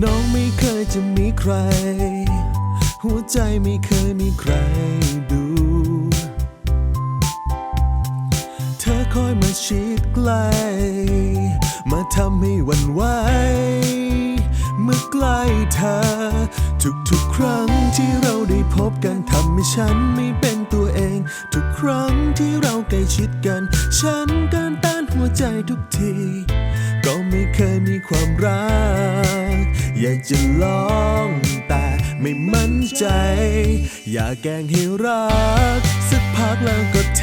น้องไม่เคยจะมีใคร หัวใจไม่เคยมีใครดู เธอคอยมาชิดใกล้มาทำให้วันไหวเมื่อใกล้เธอ ทุกๆครั้งที่เราได้พบกันทำให้ฉันไม่เป็นตัวเอง ทุกครั้งที่เราใกล้ชิดกัน ฉันการต้านหัวใจทุกที ก็ไม่เคยมีความรัก อยากจะลองแต่ไม่มั่นใจ อยากแกล้งให้รัก สักพักแล้วก็เท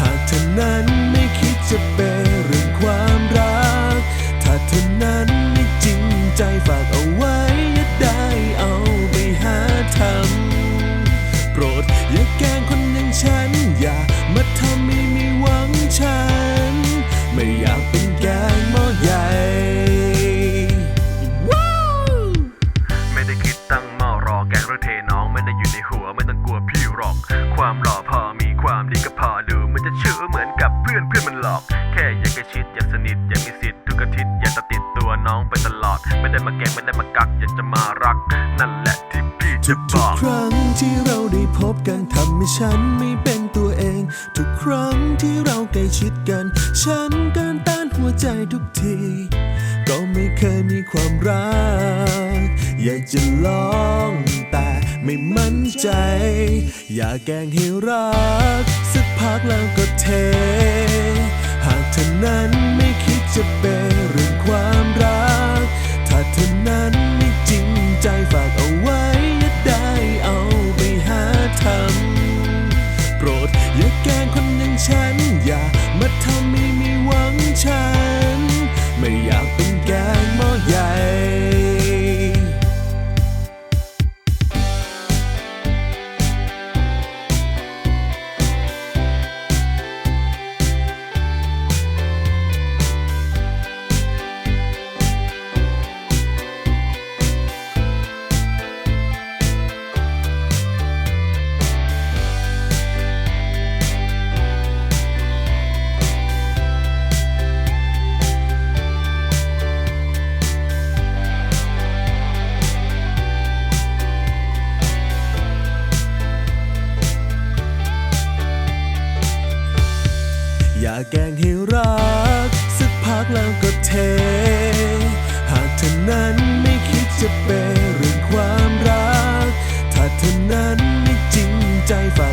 หากเธอนั้นไม่คิดจะเป็นเรื่องความรัก ถ้าเธอนั้นไม่จริงใจฝากเอาไว้ เทน้องไม่ได้อยู่ในหัวไม่ต้องกลัวพี่หรอก ความหล่อพอมีความดีก็พอดูมันจะเชื่อเหมือนกับเพื่อนเพื่อนมันหลอก แค่อยากใกล้ชิดอยากสนิทอยากมีสิทธิ์ทุกอาทิตย์อยากจะติดตัวน้องไปตลอด ไม่ได้มาแกงไม่ได้มากักอยากจะมารัก นั่นแหละที่พี่จะบอกทุกครั้งที่เราได้พบกันทำให้ฉันไม่เป็นตัวเอง ทุกครั้งที่เราใกล้ชิดกัน ฉันการต้านหัวใจทุกที ก็ไม่เคยมีความรัก อยากจะลองแต่ไม่มั่นใจ อยากแกล้งให้รัก สักพักแล้วก็เท หากเธอนั้นไม่คิดจะเป็นเรื่องความรัก ถ้าเธอนั้นไม่จริงใจฝากเอาไว้อย่าได้เอาไปหาทำโปรดอย่าแกล้งคนอย่างฉัน อย่ามาทำให้มีหวังฉัน ไม่อยาก อย่าแกล้งให้รัก สักพักแล้วก็เท หากเธอนั้นไม่คิดจะเป็นเรื่องความรัก ถ้าเธอนั้นไม่จริงใจฝ่า